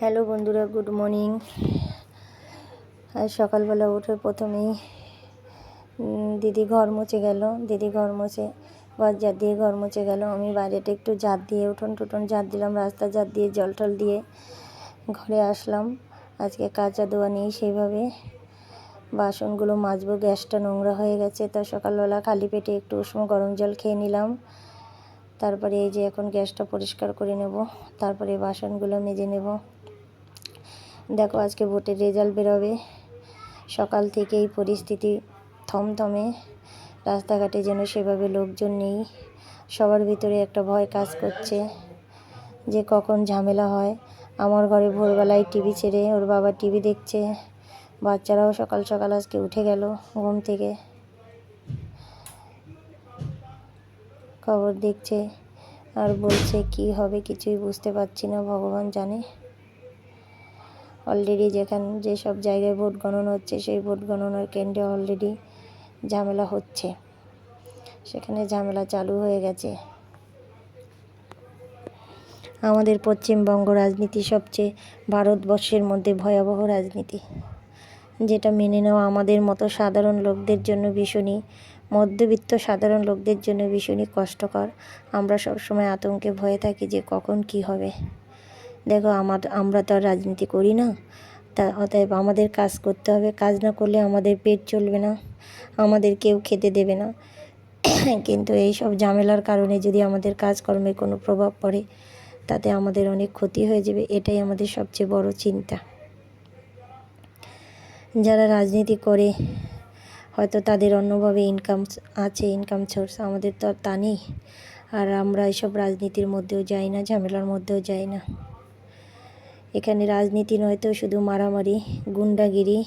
Hello বন্ধুরা, good morning. সকালবেলা উঠে প্রথমেই দিদি ঘর মুছে গেল। দিদি ঘর মুছে ঘর ঝাড় দিয়ে ঘর মুছে গেল। আমি বাইরেটা একটু ঝাড় দিয়ে, উঠোন টুটন ঝাড় দিলাম, রাস্তা ঝাড় দিয়ে, জল টল দিয়ে ঘরে আসলাম। আজকে কাঁচা দোয়া নেই সেইভাবে। বাসনগুলো মাজবো, গ্যাসটা নোংরা হয়ে গেছে। তা সকালবেলা খালি পেটে একটু উষ্ণ গরম জল খেয়ে নিলাম। তারপরে এই যে এখন গ্যাসটা পরিষ্কার করে নেব। তারপরে বাসনগুলো মেজে নেব। দেখো আজকে ভোটের রেজাল্ট বেরোবে। সকাল থেকেই পরিস্থিতি থমথমে। রাস্তাঘাটে যেন সেভাবে লোকজন নেই। সবার ভিতরে একটা ভয় কাজ করছে যে কখন ঝামেলা হয়। আমার ঘরে ভোরবেলায় টিভি ছেড়ে ওর বাবা টিভি দেখছে। বাচ্চারাও সকাল সকাল আজকে উঠে গেল ঘুম থেকে। খবর দেখছে আর বলছে, কি হবে কিছুই বুঝতে পারছি না, ভগবান জানে। অলরেডি যেখান, যেসব জায়গায় ভোট গণনা হচ্ছে, সেই ভোট গণনার কেন্দ্রে অলরেডি ঝামেলা হচ্ছে। সেখানে ঝামেলা চালু হয়ে গেছে। আমাদের পশ্চিমবঙ্গ রাজনীতি সবচেয়ে ভারতবর্ষের মধ্যে ভয়াবহ রাজনীতি। যেটা মেনে নেওয়া আমাদের মতো সাধারণ লোকদের জন্য ভীষণই, মধ্যবিত্ত সাধারণ লোকদের জন্য ভীষণই কষ্টকর। আমরা সবসময় আতঙ্কে ভয়ে থাকি যে কখন কি হবে। দেখো আমার আমরা তো আর রাজনীতি করি না। তা অতএব আমাদের কাজ করতে হবে। কাজ না করলে আমাদের পেট চলবে না। আমাদের কেউ খেতে দেবে না। কিন্তু এই সব ঝামেলার কারণে যদি আমাদের কাজকর্মে কোনো প্রভাব পড়ে, তাতে আমাদের অনেক ক্ষতি হয়ে যাবে। এটাই আমাদের সবচেয়ে বড় চিন্তা। যারা রাজনীতি করে, হয়তো তাদের অন্যভাবে ইনকাম আছে ইনকাম সোর্স আমাদের তো আর তা নেই। আর আমরা এসব রাজনীতির মধ্যেও যাই না, ঝামেলার মধ্যেও যাই না। এখানে রাজনীতি নয়তো শুধু মারামারি, গুন্ডাগিরি,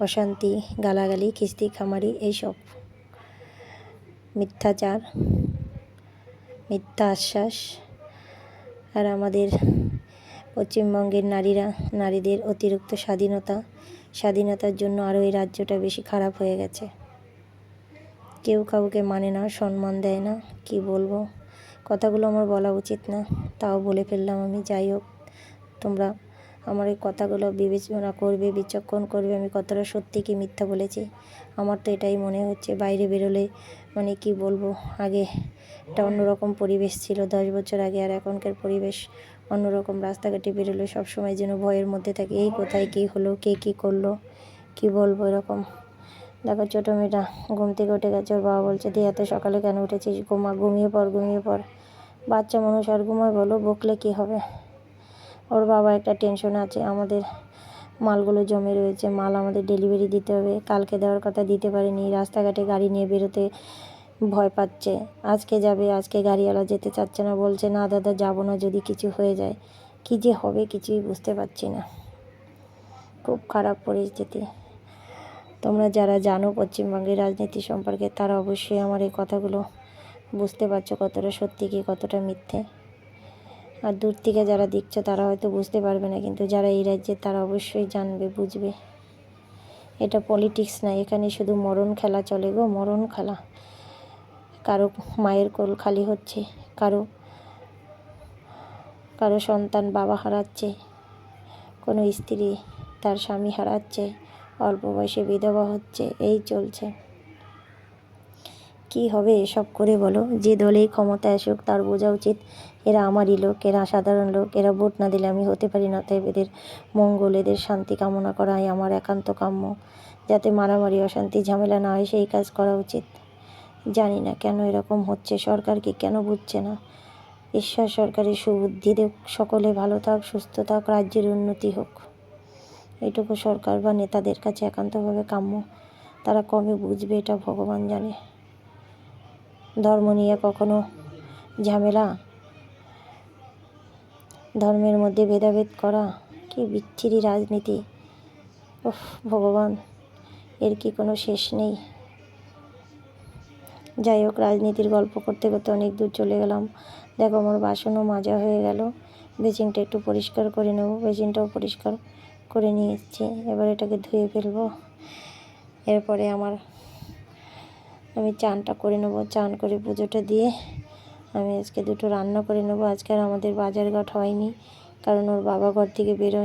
অশান্তি, গালাগালি, খিস্তি, খামারি, এইসব। মিথ্যাচার মিথ্যা আশ্বাস আর আমাদের পশ্চিমবঙ্গের নারীরা, নারীদের অতিরিক্ত স্বাধীনতা, স্বাধীনতার জন্য আরও এই রাজ্যটা বেশি খারাপ হয়ে গেছে। কেউ কাউকে মানে না, সম্মান দেয় না, কি বলব? কথাগুলো আমার বলা উচিত না, তাও বলে ফেললাম আমি, যাই হোক। তোমরা আমার এই কথাগুলো বিবেচনা করবে, বিচক্ষণ করবে, আমি কতটা সত্যি কি মিথ্যা বলেছি? আমার তো এটাই মনে হচ্ছে। বাইরে বেরোলে মানে কি বলব? আগে একটা অন্যরকম পরিবেশ ছিল, দশ বছর আগে আর এখনকার পরিবেশ অন্যরকম। রাস্তাঘাটে বেরোলে সবসময় যেন ভয়ের মধ্যে থাকে, এই কোথায় কী হলো, কে কী করল, কি বলব এরকম। দেখো ছোটো মেয়েটা ঘুম থেকে উঠে গেছে, ওর বাবা বলছে দিয়ে এত সকালে কেন উঠেছিস? ঘুমা, ঘুমিয়ে পড় ঘুমিয়ে পড়। বাচ্চা মানুষ আর ঘুমায় বলো, বকলে কী হবে? ওর বাবা একটা টেনশন আছে, আমাদের মালগুলো জমে রয়েছে, মাল আমাদের ডেলিভারি দিতে হবে। কালকে দেওয়ার কথা দিতে পারেনি, রাস্তাঘাটে গাড়ি নিয়ে বেরোতে ভয় পাচ্ছে। আজকে যাবে, আজকে গাড়িওয়ালা যেতে চাচ্ছে না, বলছে, না দাদা, যাব না, যদি কিছু হয়ে যায়। কী যে হবে, কিছুই বুঝতে পারছি না। খুব খারাপ পরিস্থিতি। তোমরা যারা জানো পশ্চিমবঙ্গের রাজনীতি সম্পর্কে, তারা অবশ্যই আমার এই কথাগুলো বুঝতে পারছ কতটা সত্যি কি, কতটা মিথ্যে। আর দূর থেকে যারা দেখছ, তারা হয়তো বুঝতে পারবে না, কিন্তু যারা এই রাজ্যে, তারা অবশ্যই জানবে, বুঝবে। এটা পলিটিক্স না, এখানে শুধু মরণ খেলা চলে গো, মরণ খেলা। কারও মায়ের কোল খালি হচ্ছে, কারও কারও সন্তান বাবা হারাচ্ছে, কোনো স্ত্রী তার স্বামী হারাচ্ছে, অল্প বয়সে বিধবা হচ্ছে, এই চলছে। কি হবে এসব করে বলো। যে দলেই ক্ষমতা আসুক, তার বোঝা উচিত। এরা আমারই লোক, এরা সাধারণ লোক, এরা ভোট না দিলে আমি হতে পারি না। তাই এদের মঙ্গল, এদের শান্তি কামনা করাই আমার একান্ত কাম্য। যাতে মারামারি, অশান্তি, ঝামেলা না হয়, সেই কাজ করা উচিত। জানি না কেন এরকম হচ্ছে, সরকার কি কেন বুঝছে না? ঈশ্বর সরকারের সুবুদ্ধি দেখ, সকলে ভালো থাক, সুস্থ থাক, রাজ্যের উন্নতি হোক। এটুকু সরকার বা নেতাদের কাছে একান্তভাবে কাম্য। তারা কবে বুঝবে, এটা ভগবান জানে। ধর্ম নিয়ে কখনো ঝামেলা? ধর্মের মধ্যে ভেদাভেদ করা কি বিচ্ছিরি রাজনীতি? উফ, ভগবান, এর কি কোনো শেষ নেই? যাই হোক, রাজনীতির গল্প করতে করতে অনেক দূর চলে গেলাম। দেখো, আমার বাসনও মাজা হয়ে গেল। বেসিনটা একটু পরিষ্কার করে নেব। বেসিনটাও পরিষ্কার করে নিয়ে এসেছি এবার এটাকে ধুয়ে ফেলব। এরপরে আমার আমি চানটা করে নেব, চান করে পুজোটা দিয়ে আমি আজকে দুটো রান্না করে নেব। আজকে আর আমাদের বাজারঘাট হয়নি, কারণ ওর বাবা ঘর থেকে বেরোয়